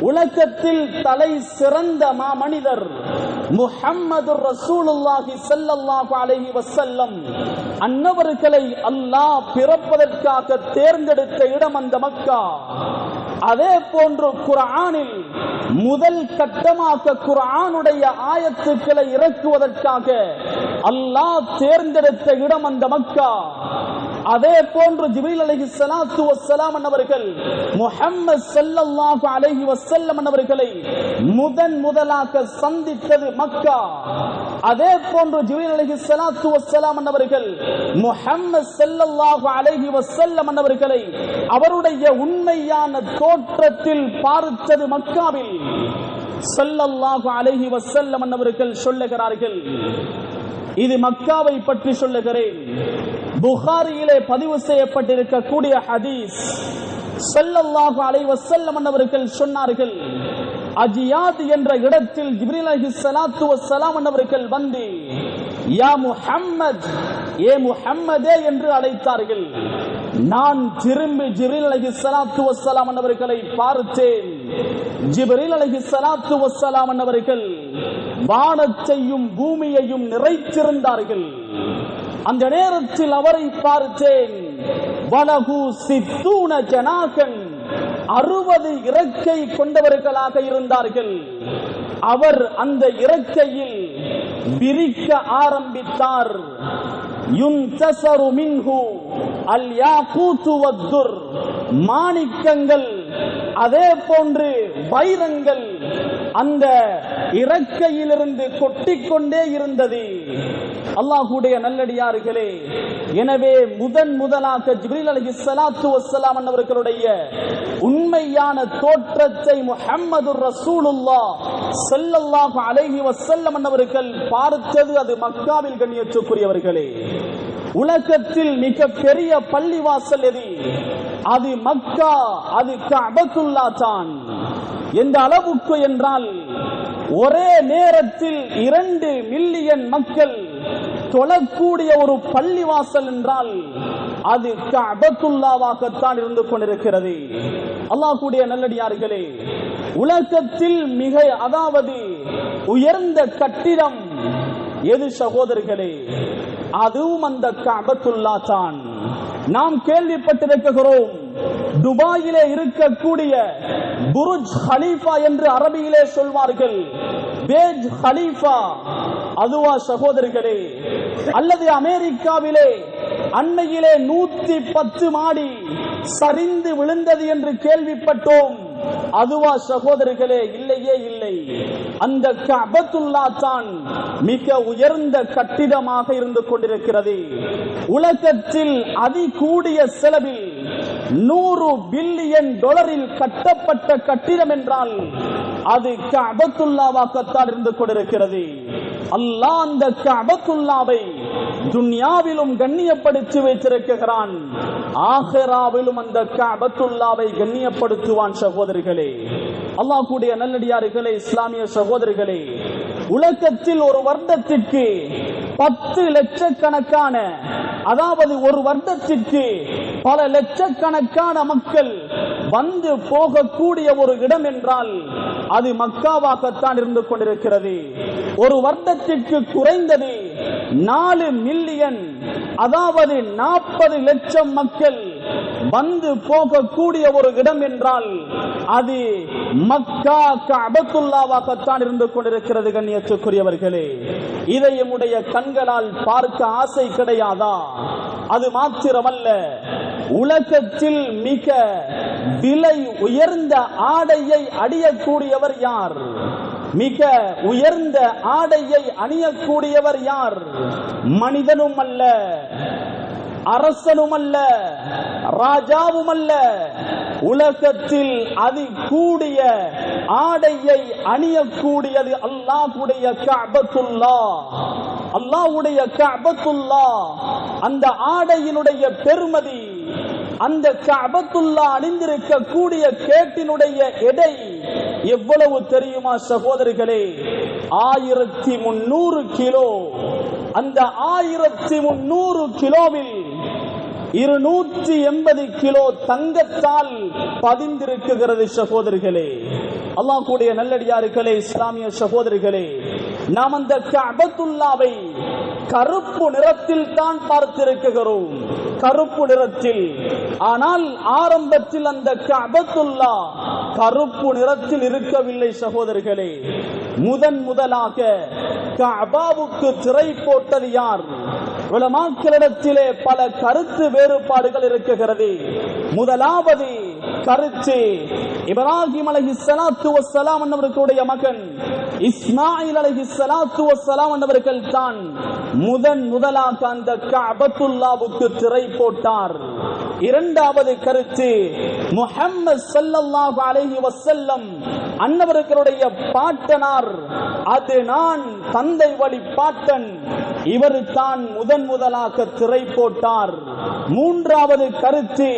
உலகத்தில் தலை சிறந்த மாமனிதர் முஹம்மது ரசூலுல்லாஹி ஸல்லல்லாஹு அலைஹி வஸல்லம். அன்னவர்களை அல்லாஹ் பிறப்பதற்காக தேர்ந்தெடுத்த இடம் அந்த மக்கா. அதே போன்று குர்ஆனில் முதல் கட்டமாக குர்ஆனுடைய ஆயத்துக்களை இறக்குவதற்காக அல்லாஹ் தேர்ந்தெடுத்த இடம் அந்த மக்கா. அதே போன்று ஜிபிரில் அலைஹி சலாத்து வஸ்ஸலாம் அவர்கள் முஹம்மது ஸல்லல்லாஹு அலைஹி வஸல்லம் அவர்களை முதன் முதலாக சந்தித்தது மக்கா. அதே போன்று ஜிபிரில் அலைஹி சலாத்து வஸ்ஸலாம் அவர்கள் முஹம்மது ஸல்லல்லாஹு அலைஹி வஸல்லம் அவர்களை அவருடைய உண்மையான தோற்றத்தில் பார்த்தது மக்காவில். சல்லல்லாஹு அலைஹி வஸல்லம் அவர்கள் சொல்லுகிறார்கள் இது மக்காவை பற்றி சொல்லுகிறேன். புகாரியிலே பதிவு செய்யப்பட்டிருக்கக்கூடிய ஹதீஸ் செல்லல்லாக அலைஹி வஸல்லம் அவர்கள் சொன்னார்கள் அஜியாத் என்ற இடத்தில் ஜிப்ரிலஹி அலைஹிஸ் ஸலாத்து வஸ்ஸலாம் அவர்கள் வந்து யா முஹம்மத் ஏ முஹம்மதே என்று அழைத்தார்கள். நான் திரும்பி ஜிப்ரீல் அலைஹிஸ் ஸலாத்து வஸ்ஸலாம் அவர்களை பார்த்தேன். ஜிபரில் அழகி சலாத்து வசலாம் அவர்கள் வானத்தையும் பூமியையும் நிறைத்திருந்தார்கள். அந்த நேரத்தில் அவரை பார்த்தேன். வலகு சித்தூன ஜனாகன். அறுபது இறக்கை கொண்டவர்களாக இருந்தார்கள். அவர் அந்த இறக்கையில் விரிக்க ஆரம்பித்தார். மாணிக்கங்கள் அதே போன்று வைரங்கள் அந்த இறக்கையிலிருந்து கொட்டிக்கொண்டே இருந்தது. அல்லாஹுடைய நல்லடியார்களே எனவே முதன் முதலாக ஜிப்ரீல் அலி சலாத்து வசலாம் அவர்களுடைய உண்மையான தோற்றத்தை முஹம்மது ரசூலுல்லா செல்லல்லாஹு அலைஹி வசல்லம் அவர்கள் பார்த்தது அது மக்காவில் கண்ணியத்துக்குரியவர்களே. உலகத்தில் மிக பெரிய பள்ளிவாசல் எது? அது மக்கா அது அபத்துல்லா தான். எந்த அளவுக்கு என்றால் ஒரே நேரத்தில் இரண்டு மில்லியன் மக்கள் தொழக்கூடிய ஒரு பள்ளிவாசல் என்றால் அது கஅபத்துல்லாவாகத்தான் இருந்து கொண்டிருக்கிறது. அல்லாஹ்வுடைய நல்லடியார்களே உலகத்தில் மிக அதாவது உயர்ந்த கட்டிடம் எது சகோதரர்களே? அதுவும் அந்த அபத்துல்லா தான் நாம் கேள்விப்பட்டிருக்கிறோம் துபாயிலே இருக்கக்கூடிய புருஜ் ஹலீஃபா என்று அரபியிலே சொல்வார்கள். பேஜ் ஹலீஃபா அதுவா சகோதரர்களே அல்லது அமெரிக்காவிலே அண்மையிலே நூத்தி பத்து மாடி சரிந்து விழுந்தது என்று கேள்விப்பட்டோம். அதுவா சகோதரர்களே இல்லையே இல்லை. அந்த கபத்துல்லா தான் மிக உயர்ந்த கட்டிடமாக இருந்து கொண்டிருக்கிறது. உலகத்தில் அதிகூடிய செலவில் நூறு பில்லியன் டாலரில் கட்டப்பட்ட கட்டிடம் என்றால் அது கபத்துல்லாவாகத்தான் இருந்து கொண்டிருக்கிறது. அல்லாஹ் அந்த கபத்துல்லாவை துன்யாவிலும் கண்ணியப்படுத்தி வைத்திருக்கிறான். ஆஹராவிலும் அந்த கபத்துல்லாவை கண்ணியப்படுத்துவான் சகோதரிகளே. அல்லாஹ் கூடிய நல்லடியார்களே இஸ்லாமிய சகோதரிகளே உலகத்தில் ஒரு வருடத்திற்கு பத்து லட்சக்கணக்கான அதாவது ஒரு வருடத்திற்கு பல லட்சக்கணக்கான மக்கள் வந்து போகக்கூடிய ஒரு இடம் என்றால் அது மக்காவாகத்தான் இருந்து கொண்டிருக்கிறது. ஒரு வருடத்திற்கு குறைந்தது நாலு மில்லியன் அதாவது நாற்பது லட்சம் மக்கள் வந்து போகக்கூடிய ஒரு இடம் என்றால் அது மக்கா கபத்துல்லாவாகத்தான் இருந்து கொண்டிருக்கிறது கண்ணியத்துக்குரியவர்களே. இதை எம்முடைய கண்களால் பார்க்க ஆசை கிடையாதா? அது மாத்திரமல்ல உலகத்தில் மிக விலை உயர்ந்த ஆடையை அடியக்கூடியவர் யார்? மிக உயர்ந்த ஆடையை அணியக்கூடியவர் யார்? மனிதனும் அல்ல அரசனும் அல்ல ராஜாவும் அல்ல உலகத்தில் அது கூடிய ஆடையை அணியக்கூடியது அல்லாஹ்வுடைய கபத்துல்லா அல்லாஹ்வுடைய கபத்துல்லா அந்த ஆடையினுடைய பெருமதி அந்த கபத்துல்லா அணிந்திருக்க கூடிய கேட்டினுடைய எடை எவ்வளவு தெரியுமா சகோதரிகளே? ஆயிரத்தி முன்னூறு கிலோ. அந்த ஆயிரத்தி முன்னூறு கிலோவில் இருநூற்றி எண்பது கிலோ தங்கத்தால் பதிந்திருக்குகிறது சகோதரிகளே. அல்லாஹ் கூடிய நல்லடியார்களே இஸ்லாமிய சகோதரிகளே நாம் அந்த கபத்துல்லாவை கருப்பு நிறத்தில் தான் பார்த்திருக்கிறோம். கருப்பு நிறத்தில். ஆனால் ஆரம்பத்தில் அந்த கபத்துல்லா கருப்பு நிறத்தில் இருக்கவில்லை சகோதரர்களே. முதன் முதலாக கபாவுக்கு திரை போட்டது யார்? விளமாக்களிடத்திலே பல கருத்து வேறுபாடுகள் இருக்குகிறது முதலாவது கருத்து இப்ராஹிம் அலஹி சலாத்து வசலாம் என்னவர்களுடைய மகன் இஸ்மாயில் அலஹி சலாத்து வசலாம் என்னவர்கள் தான் முதன் முதலாக அந்த கபத்துல்லாவுக்கு திரை போட்டார். இரண்டாவது கருத்து முஹம்மது சல்லல்லாஹு அலைஹி வஸல்லம் அன்னவர்களுடைய பாட்டனார் அது நான் தந்தை வழி பாட்டன் இவர் தான் முதன் முதலாக திரை போட்டார். மூன்றாவது கருத்து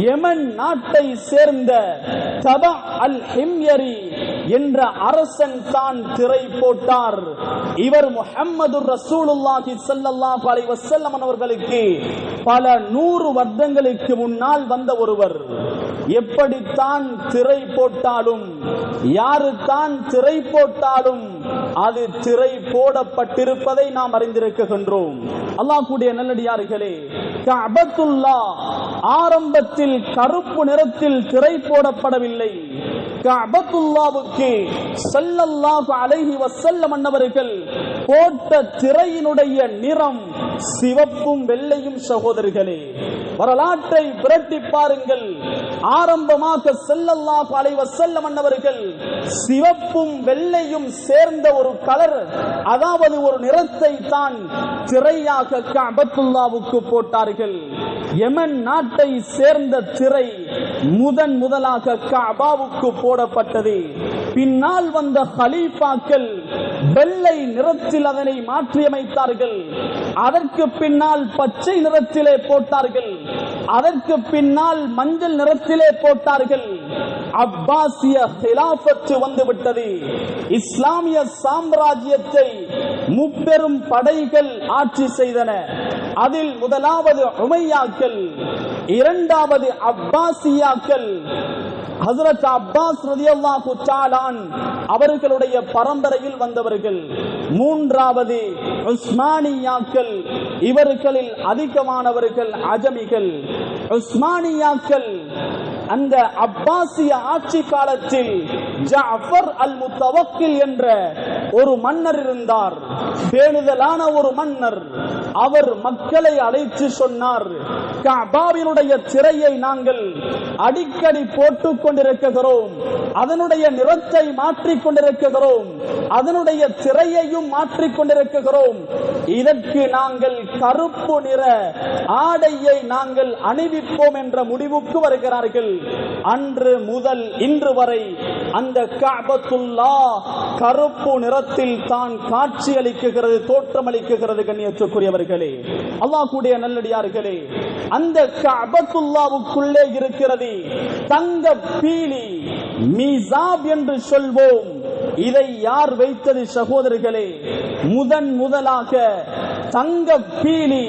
யமன் நாட்டை சேர்ந்த தபா அல் ஹிம்யரி என்ற அரசன் தான் திரை போட்டார். இவர் முஹம்மது ரசூலுல்லாஹி ஸல்லல்லாஹு அலைஹி வஸல்லம் அவர்களுக்கு பல நூறு வருடங்களுக்கு முன்னால் வந்த ஒருவர். எப்படித்தான் திரை போட்டாலும் யாரு தான் திரை போட்டாலும் அது திரை போடப்பட்டிருப்பதை நாம் அறிந்திருக்கின்றோம். அல்லாஹ் கூடிய நல்லடியார்களே கபத்துல்லா ஆரம்பத்தில் கருப்பு நிறத்தில் திரை போடப்படவில்லை. நோக்கி ஸல்லல்லாஹு அலைஹி வஸல்லம் அன்னவர்கள் போட்ட திரையினுடைய நிறம் சிவப்பும் வெள்ளையும் சகோதரிகளே வரலாற்றை புரட்டி பாருங்கள். ஆரம்பமாக செல்லல்லாஹ் அலைஹி வஸல்லம் அன்னவர்கள் சிவப்பும் வெள்ளையும் சேர்ந்த ஒரு கலர் அதாவது ஒரு நிறத்தை தான் திரையாக கபத்துல்லாவுக்கு போட்டார்கள். யமன் நாட்டை சேர்ந்த திரை முதன் முதலாக கபாவுக்கு போடப்பட்டது. பின்னால் வந்த ஹலீஃபாக்கள் வெள்ளை நிறத்தில் அதனை மாற்றியமைத்தார்கள். அதற்கு பின்னால் பச்சை நிறத்திலே போட்டார்கள். அதற்கு பின்னால் மஞ்சள் நிறத்திலே போட்டார்கள். அப்பாசிய ஹிலாபத்து வந்துவிட்டது. இஸ்லாமிய சாம்ராஜ்யத்தை முப்பெரும் படைகள் ஆட்சி செய்தன. அதில் முதலாவது உமையாக்கள் இரண்டாவது அப்பாசியாக்கள் ஹசரத் அப்பாஸ் ரதியல்லாஹு தஆலான் அவர்களுடைய பரம்பரையில் வந்தவர்கள். மூன்றாவது உஸ்மானியாக்கள். இவர்களில் அதிகமானவர்கள் அஜமிகள். உஸ்மானியாக்கள் அந்த அப்பாசிய ஆட்சி காலத்தில் ஜாஃபர் அல் முத்தவக்கில் என்ற ஒரு மன்னர் இருந்தார். பேணுதலான ஒரு மன்னர். அவர் மக்களை அழைத்து சொன்னார் கபாவினுடைய திரையை நாங்கள் அடிக்கடி போட்டுக் கொண்டிருக்கிறோம். அதனுடைய நிறத்தை மாற்றிக் கொண்டிருக்கிறோம். அதனுடைய திரையையும் மாற்றிக் கொண்டிருக்கிறோம். இதற்கு நாங்கள் கருப்பு நிற ஆடையை நாங்கள் அணிவிப்போம் என்ற முடிவுக்கு வருகிறார்கள். அன்று முதல் இன்று வரை அந்த காபத்துல்லா கருப்பு நிறத்தில் தான் காட்சி அளிக்குகிறது தோற்றம் அளிக்குகிறது கண்ணியத்துக்குரியவர்களே. அல்லாஹ் கூடிய நல்லடியார்களே அந்த காபத்துல்லாவுக்குள்ளே இருக்கிறது தங்க பீலி மீசாப் என்று சொல்வோம். இதை யார் வைத்தது சகோதரர்களே? முதன் முதலாக தங்க பீலி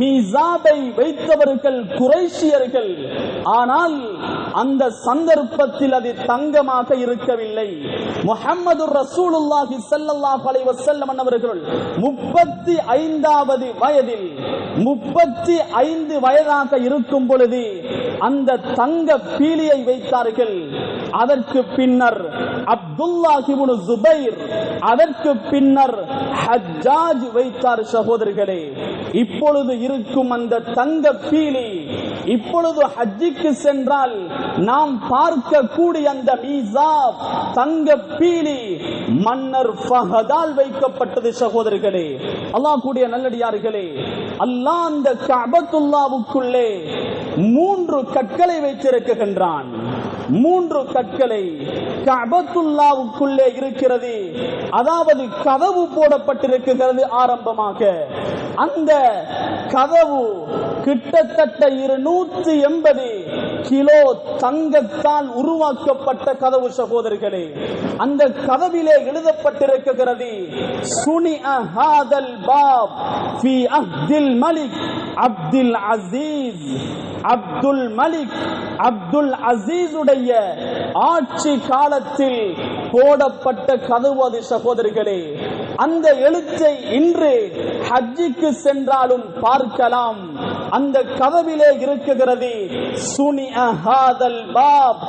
மீசாபை வைத்தவர்கள் குறைசியர்கள் ஆனால் அந்த சந்தர்ப்பத்தில் அது தங்கமாக இருக்கவில்லை. முகமது ரசூலுல்லாஹி ஸல்லல்லாஹு அலைஹி வஸல்லம் அவர்கள் முப்பத்தி ஐந்தாவது வயதில் முப்பத்தி ஐந்து வயதாக இருக்கும் பொழுது அந்த தங்க பீலியை வைத்தார்கள். அதற்கு பின்னர் அப்துல்லாஹி இப்னு ஜுபைர் அதற்கு பின்னர் ஹஜ்ஜாஜ் வைத்தார் சகோதரர்களே. இப்பொழுது இருக்கும் அந்த தங்க பீலி இப்பொழுது ஹஜ்ஜிக்கு சென்றால் நாம் பார்க்கக்கூடிய அந்த மீசாப் தங்க பீலி மன்னர் ஃபஹதால் வைக்கப்பட்டது சகோதரர்களே. அல்லாஹ் கூடிய நல்லடியார்களே அல்லாஹ் அந்த கபத்துல்லாவுக்குள்ளே மூன்று கற்களை வைத்திருக்கின்றான். மூன்று கற்களை கபத்துல்லாவுக்குள்ளே இருக்கிறது. அதாவது கதவு போடப்பட்டிருக்கிறது ஆரம்பமாக. அந்த கதவு கிட்டத்தட்ட இருநூற்றி எண்பது கிலோ தங்கத்தால் உருவாக்கப்பட்ட கதவு சகோதரர்களே அந்த கதவிலே எழுதப்பட்டிருக்கிறது சுனி அஹாதல் பாப் ஃபி அப்துல் மலிக் அப்துல் அசீஸ். அப்துல் மலிக் அப்துல் அசீஸுடைய ஆட்சி காலத்தில் போடப்பட்ட கதவு அது சகோதரிகளே. அந்த எழுத்தை இன்று ஹஜ்ஜிக்கு சென்றாலும் பார்க்கலாம். அந்த கதவிலே இருக்குகிறது சுனி ஹாதல் பாப்.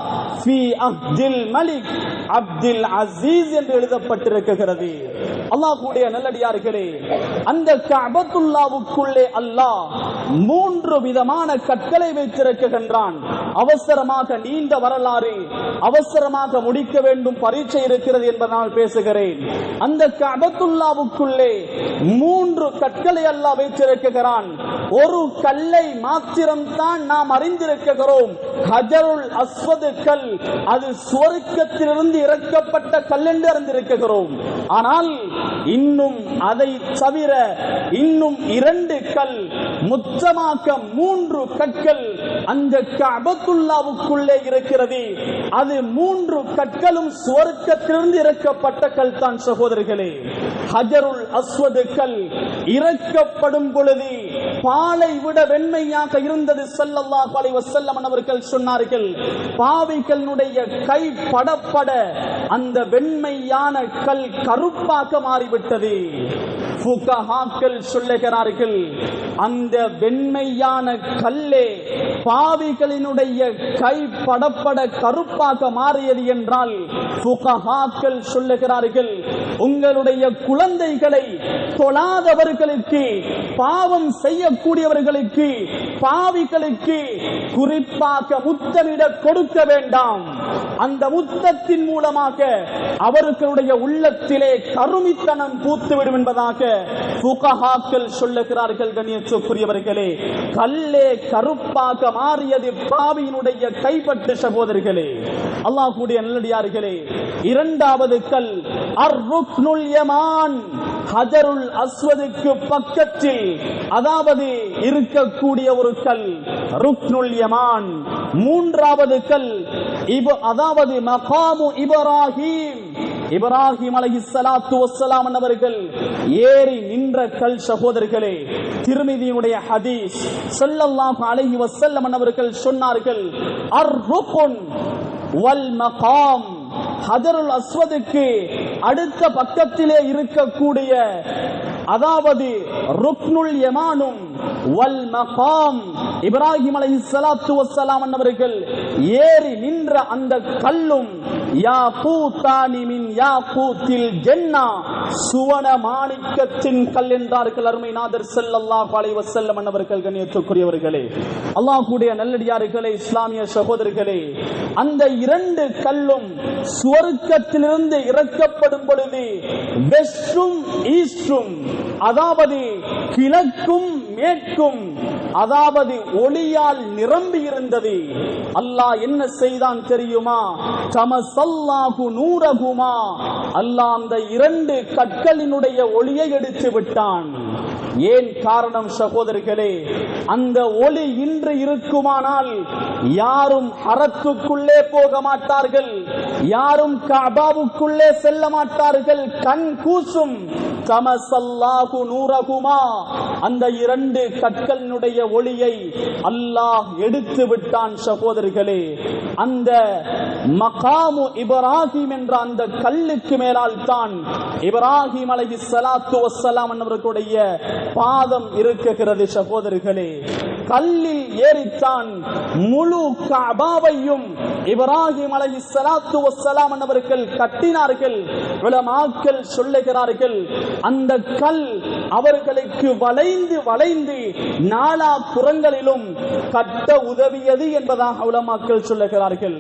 மலிக் அப்துல் அசீஸ் என்று எழுதப்பட்டிருக்கிறது. அல்லாஹுடைய நல்லடியார்களே அந்த கபத்துல்லாவுக்குள்ளே அல்லாஹ் மூன்று விதமான கற்களை வைத்திருக்கின்றான். அவசரமாக நீண்ட வரலாறு அவசரமாக முடிக்க வேண்டும் பரீட்சை இருக்கிறது என்பதனால் பேசுகிறேன். அந்த கபத்துல்லாவுக்குள்ளே மூன்று கற்களை அல்லாஹ் வைத்திருக்கிறான். ஒரு கல்லை மாத்திரம்தான் நாம் அறிந்திருக்கிறோம். ஹஜருல் அஸ்வது கல் அது சுவர்க்கத்திலிருந்து இறக்கப்பட்ட கல் என்று அறிந்திருக்கிறோம். ஆனால் இன்னும் அதை தவிர இன்னும் இரண்டு கல் முத்தமாக்க மூன்று கற்கள் அந்த அபத்துல்லாவுக்குள்ளே இருக்கிறது. அது மூன்று கற்களும் சுவர்க்கத்திலிருந்து இறக்கப்பட்ட கல் தான் சகோதரர்களே. ஹஜருல் அஸ்வது கல் இறக்கப்படும் பொழுது பாலை விட வெண்மையாக இருந்தது செல்லல்லா பாலை வசல்லம் அவர்கள் சொன்னார்கள். பாவைகள் அவர்களுடைய கை படப்பட அந்த வெண்மையான கல் கருப்பாக மாறிவிட்டது. புகஹாக்கள் சொல்லுகிறார்கள் அந்த வெண்மையான கல்லே பாவிகளினுடைய கை படப்பட கருப்பாக மாறியது என்றால் புகஹாக்கள் சொல்லுகிறார்கள் உங்களுடைய குழந்தைகளை தொழாதவர்களுக்கு பாவம் செய்யக்கூடியவர்களுக்கு பாவிகளுக்கு குறிப்பாக முத்தமிட கொடுக்க வேண்டாம். அந்த முத்தத்தின் மூலமாக அவர்களுடைய உள்ளத்திலே கருமித்தனம் பூத்துவிடும் என்பதாக புகஹாக்கள் சொல்லுகிறார்கள் கண்ணியத்துக்குரியவர்களே கல்லே கருப்பாக மாறியது பாவியினுடைய கைப்பற்று சகோதரர்களே அல்லாஹ் கூடிய நல்லடியார்களே இரண்டாவது கல் அர் ருக்னுல் யமான் ஹஜருல் அஸ்வதுக்கு பக்கத்தில் அதாவது இருக்கக்கூடிய ஒரு கல் ருக்னுல் யமான். மூன்றாவது கல் இப அதாவது மகாமு இப்ராஹிம் இப்ராஹிம் அலஹி சலாத்து வஸ்ஸலாம் அவர்கள் ஏறி நின்ற கல் சகோதரர்களே திருமிதியுடைய ஹதீஸ் ஸல்லல்லாஹு அலைஹி வசல்லம் அவர்கள் சொன்னார்கள் அர் ருக்குன் வல் மகாம். ஹதருல் அஸ்வதுக்கு அடுத்த பக்கத்திலே இருக்கக்கூடிய அதாவது ருக்னுல் யமானும் வல் மகாம். இப்ராஹிம் அலைஹி ஸலாத்து வஸ்ஸலாம் அவர்கள் ஏறி நின்ற அந்த கல்லும் யா பூத்தானி மின் யா பூத்தில் ஜென்னா. சுவன மாணிக்கத்தின் கல் என்றார்கள் அருமை நாதர் ஸல்லல்லாஹு அலைஹி வஸல்லம் அவர்கள் கண்ணியத்துக்குரியவர்களே. அல்லாஹ்வுடைய நல்லடியார்களே இஸ்லாமிய சகோதரர்களே அந்த இரண்டு கல்லும் சுவர்க்கத்திலிருந்து இறக்கப்படும் பொழுது வெஸ்டும் ஈஸ்டும் அதாவது கிழக்கும் மேற்கும் அதாவது ஒளியால் நிரம்பி இருந்தது அல்லாஹ் என்ன செய்தான் தெரியுமா? தமசல்லாஹு நூரகுமா அல்லாஹ் அந்த இரண்டு கற்களினுடைய ஒளியை எடுத்து விட்டான். ஏன் காரணம் சகோதரர்களே அந்த ஒளி இன்று இருக்குமானால் யாரும் ஹரத்துக்குள்ளே போக மாட்டார்கள் யாரும் கபாவுக்குள்ளே செல்ல மாட்டார்கள் கண் கூசும். தமசல்லாகு நூரகுமா அந்த இரண்டு கற்களினுடைய ஒளியை அல்லாஹ் எடுத்து விட்டான் சகோதரர்களே அந்த மகாமு இப்ராஹிம் என்ற அந்த கல்லுக்கு மேலால் தான் இப்ராஹிம் அலகி சலாத்து வசலாம் அவர்களுடைய பாதம் இருக்குகிறது சகோதரர்களே. கல்லில் ஏறித்தான் முழு கபாவையும் இப்ராஹிம் அலைஹி சலாத்து வசலாம் அவர்கள் கட்டினார்கள். விளமாக்கள் சொல்லுகிறார்கள் அந்த கல் அவர்களுக்கு வளைந்து வளைந்து நாலா புறங்களிலும் கட்ட உதவியது என்பதாக உலமாக்கள் சொல்லுகிறார்கள்.